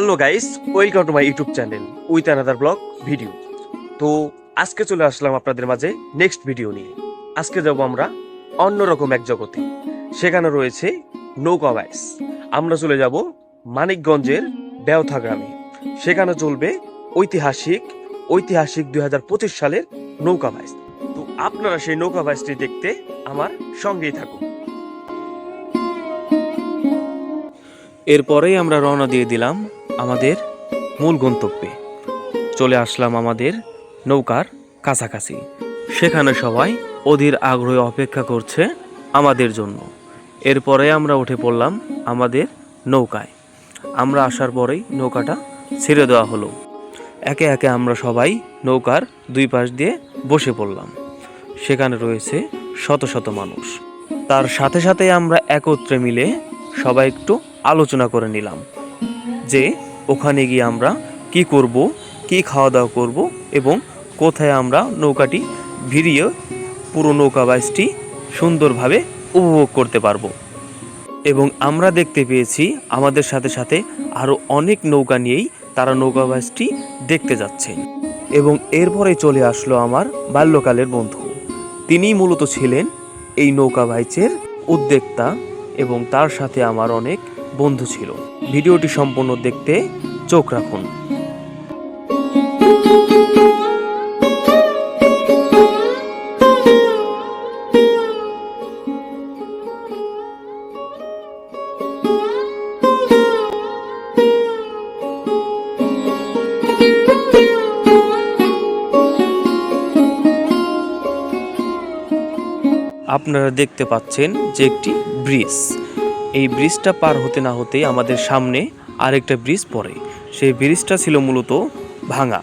Hello guys, welcome to my YouTube channel with another blog video. তো আজকে চলে আসলাম আপনাদের মাঝে নেক্সট ভিডিও নিয়ে। আজকে যাব আমরা অন্যরকম এক জগতে। সেখানে রয়েছে নৌকা বাইস। আমরা চলে যাব মানিকগঞ্জের বেওথা গ্রামে। সেখানে চলবে ঐতিহাসিক ঐতিহাসিক দুই হাজার পঁচিশ সালের নৌকা বাইস। তো আপনারা সেই নৌকা বাইসটি দেখতে আমার সঙ্গেই থাকুন। এরপরেই আমরা রওনা দিয়ে দিলাম আমাদের মূল গন্তব্যে। চলে আসলাম আমাদের নৌকার কাছাকাছি। সেখানে সবাই অধীর আগ্রহে অপেক্ষা করছে আমাদের জন্য। এরপরে আমরা উঠে পড়লাম আমাদের নৌকায়। আমরা আসার পরেই নৌকাটা ছেড়ে দেওয়া হলো। একে একে আমরা সবাই নৌকার দুই পাশ দিয়ে বসে পড়লাম। সেখানে রয়েছে শত শত মানুষ। তার সাথে সাথে আমরা একত্রে মিলে সবাই একটু আলোচনা করে নিলাম যে ওখানে গিয়ে আমরা কি করব, কি খাওয়া দাওয়া করব এবং কোথায় আমরা নৌকাটি ভিড়িয়ে পুরো নৌকা বাইসটি সুন্দরভাবে উপভোগ করতে পারব। এবং আমরা দেখতে পেয়েছি আমাদের সাথে সাথে আরও অনেক নৌকা নিয়েই তারা নৌকা বাইসটি দেখতে যাচ্ছে। এবং এরপরে চলে আসলো আমার বাল্যকালের বন্ধু। তিনিই মূলত ছিলেন এই নৌকা বাইচের উদ্যোক্তা এবং তার সাথে আমার অনেক বন্ধু ছিল। ভিডিওটি সম্পূর্ণ দেখতে চোখ রাখুন। আপনারা দেখতে পাচ্ছেন যে একটি ব্রিজ। এই ব্রিজটা পার হতে না হতেই আমাদের সামনে আরেকটা ব্রিজ পড়ে। সেই ব্রিজটা ছিল মূলত ভাঙা।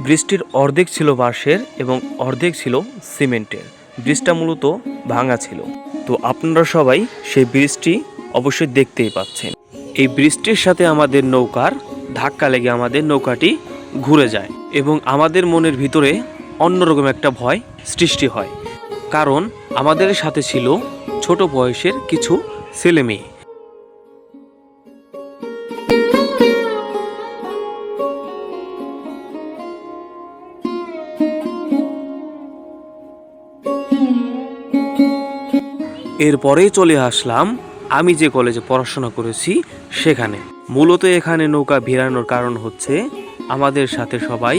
ব্রিজটির অর্ধেক ছিল বাঁশের এবং অর্ধেক ছিল সিমেন্টের। ব্রিজটা মূলত ভাঙা ছিল। তো আপনারা সবাই সেই ব্রিজটি অবশ্যই দেখতেই পাচ্ছেন। এই ব্রিজটির সাথে আমাদের নৌকার ধাক্কা লেগে আমাদের নৌকাটি ঘুরে যায় এবং আমাদের মনের ভিতরে অন্যরকম একটা ভয় সৃষ্টি হয়। কারণ আমাদের সাথে ছিল ছোট বয়সের কিছু ছেলে মেয়ে। এরপরেই চলে আসলাম, আমি যে কলেজে পড়াশোনা করেছি সেখানে। মূলত এখানে নৌকা ভিড়ানোর কারণ হচ্ছে, আমাদের সাথে সবাই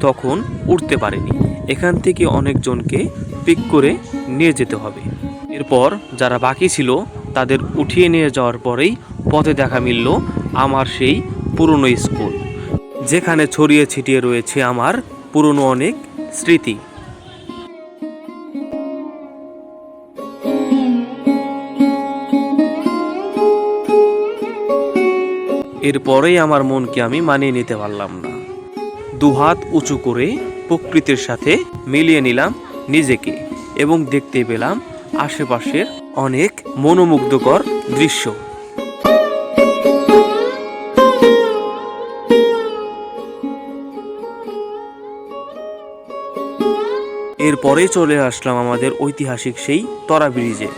তখন উঠতে পারেনি। এখান থেকে অনেকজনকে পিক করে নিয়ে যেতে হবে। এরপর যারা বাকি ছিল তাদের উঠিয়ে নিয়ে যাওয়ার পরেই পথে দেখা মিলল আমার সেই পুরনো স্কুল, যেখানে ছড়িয়ে ছিটিয়ে রয়েছে আমার পুরনো অনেক স্মৃতি। এরপরেই আমার মনকে আমি মানিয়ে নিতে পারলাম না। দুহাত উঁচু করে প্রকৃতির সাথে মিলিয়ে নিলাম নিজেকে এবং দেখতে পেলাম আশেপাশের অনেক মনোমুগ্ধকর দৃশ্য। এরপরেই চলে আসলাম আমাদের ঐতিহাসিক সেই তরা ব্রিজে।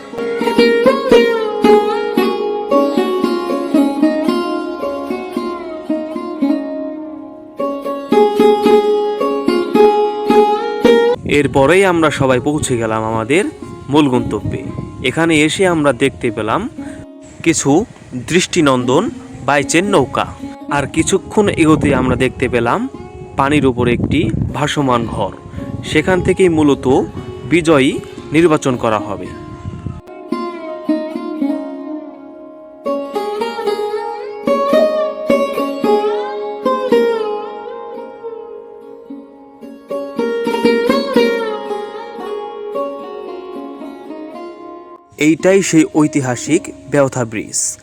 এরপরেই আমরা সবাই পৌঁছে গেলাম আমাদের মূল গন্তব্যে। এখানে এসে আমরা দেখতে পেলাম কিছু দৃষ্টিনন্দন, বাইচের নৌকা। আর কিছুক্ষণ এগোতে আমরা দেখতে পেলাম পানির উপর একটি ভাসমান ঘর। সেখান থেকেই মূলত বিজয়ী নির্বাচন করা হবে। এইটাই সেই ঐতিহাসিক ব্যবথা ব্রিজ।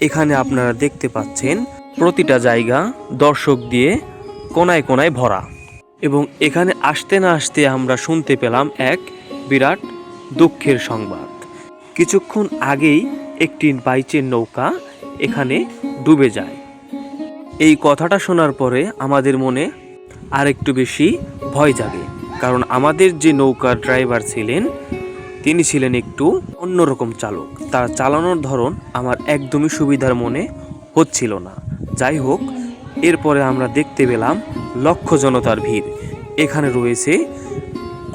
এখানে আপনারা দেখতে পাচ্ছেন প্রতিটা জায়গা দর্শক দিয়ে কোনায় কোনায় ভরা। এবং এখানে আসতে না আসতে আমরা শুনতে পেলাম এক বিরাট দুঃখের সংবাদ। কিছুক্ষণ আগেই একটি বাইচের নৌকা এখানে ডুবে যায়। এই কথাটা শোনার পরে আমাদের মনে আরেকটু বেশি ভয় জাগে। কারণ আমাদের যে নৌকার ড্রাইভার ছিলেন তিনি ছিলেন একটু অন্যরকম চালক। তার চালানোর ধরন আমার একদমই সুবিধার মনে হচ্ছিল না। যাই হোক, এরপরে আমরা দেখতে পেলাম লক্ষ জনতার ভিড়। এখানে রয়েছে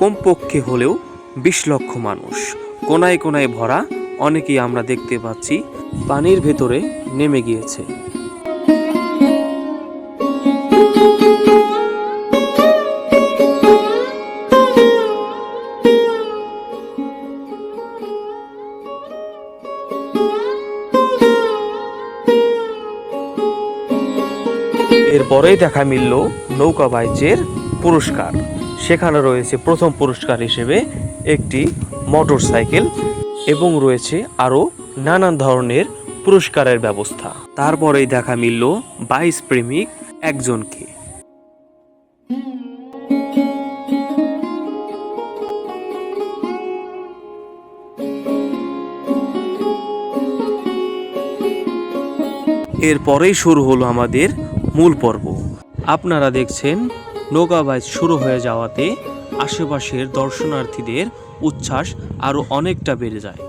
কমপক্ষে হলেও বিশ লক্ষ মানুষ। কোনায় কোনায় ভরা অনেকেই আমরা দেখতে পাচ্ছি পানির ভেতরে নেমে গিয়েছে। এরপরেই দেখা মিলল নৌকা বাইচের পুরস্কার। সেখানে রয়েছে প্রথম পুরস্কার হিসেবে একটি মোটর সাইকেল এবং রয়েছে আরও নানান ধরনের পুরস্কারের ব্যবস্থা। তারপরেই দেখা মিলল বাইশ প্রেমিক একজনকে। এরপরেই শুরু হলো আমাদের মূল পর্ব। আপনারা দেখছেন নৌকাবাজ শুরু হয়ে যাওয়াতে আশেপাশের দর্শনার্থীদের উচ্ছ্বাস আরও অনেকটা বেড়ে যায়।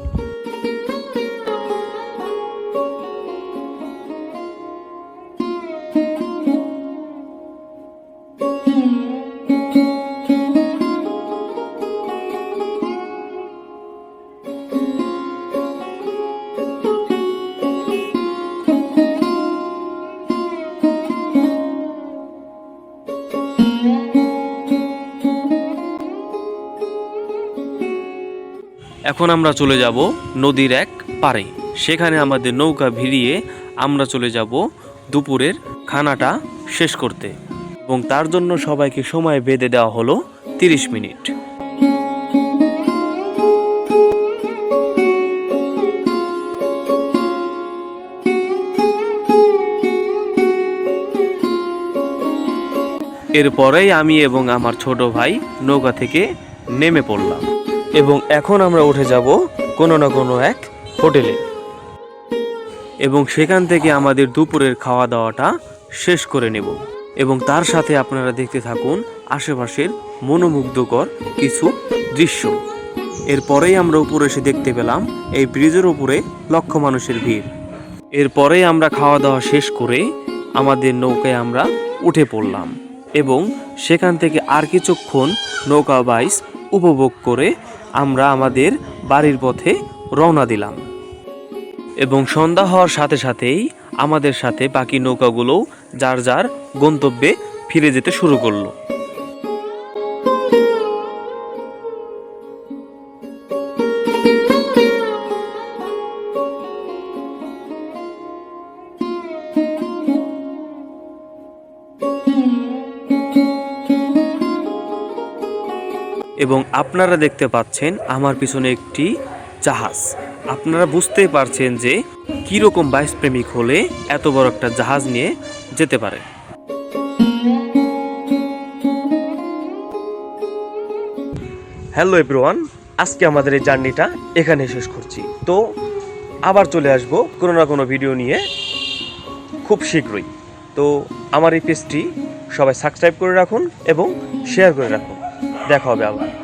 এখন আমরা চলে যাব নদীর এক পারে সেখানে আমাদের নৌকা ভিড়িয়ে আমরা চলে যাব দুপুরের খানাটা শেষ করতে। এবং তার জন্য সবাইকে সময় বেঁধে দেওয়া হলো তিরিশ মিনিট। এরপরেই আমি এবং আমার ছোট ভাই নৌকা থেকে নেমে পড়লাম। এবং এখন আমরা উঠে যাব কোনো না কোনো এক হোটেলে। এবং সেখান থেকে আমাদের দুপুরের খাওয়া দাওয়াটা শেষ করে নেব। এবং তার সাথে আপনারা দেখতে থাকুন আশেপাশের মনোমুগ্ধকর কিছু দৃশ্য। এরপরেই আমরা উপরে এসে দেখতে পেলাম এই ব্রিজের উপরে লক্ষ মানুষের ভিড়। এরপরেই আমরা খাওয়া দাওয়া শেষ করে আমাদের নৌকায় আমরা উঠে পড়লাম। এবং সেখান থেকে আর কিছুক্ষণ নৌকা বাইস উপভোগ করে আমরা আমাদের বাড়ির পথে রওনা দিলাম। এবং সন্ধ্যা হওয়ার সাথে সাথেই আমাদের সাথে বাকি নৌকাগুলোও যার যার গন্তব্যে ফিরে যেতে শুরু করল। এবং আপনারা দেখতে পাচ্ছেন আমার পিছনে একটি জাহাজ। আপনারা বুঝতেই পারছেন যে কীরকম বাইশ প্রেমিক হলে এত বড় একটা জাহাজ নিয়ে যেতে পারে। হ্যালো এভরিওয়ান আজকে আমাদের এই জার্নিটা এখানে শেষ করছি। তো আবার চলে আসব কোনো না কোনো ভিডিও নিয়ে খুব শীঘ্রই। তো আমার এই পেজটি সবাই সাবস্ক্রাইব করে রাখুন এবং শেয়ার করে রাখুন। দেখা হবে আবার।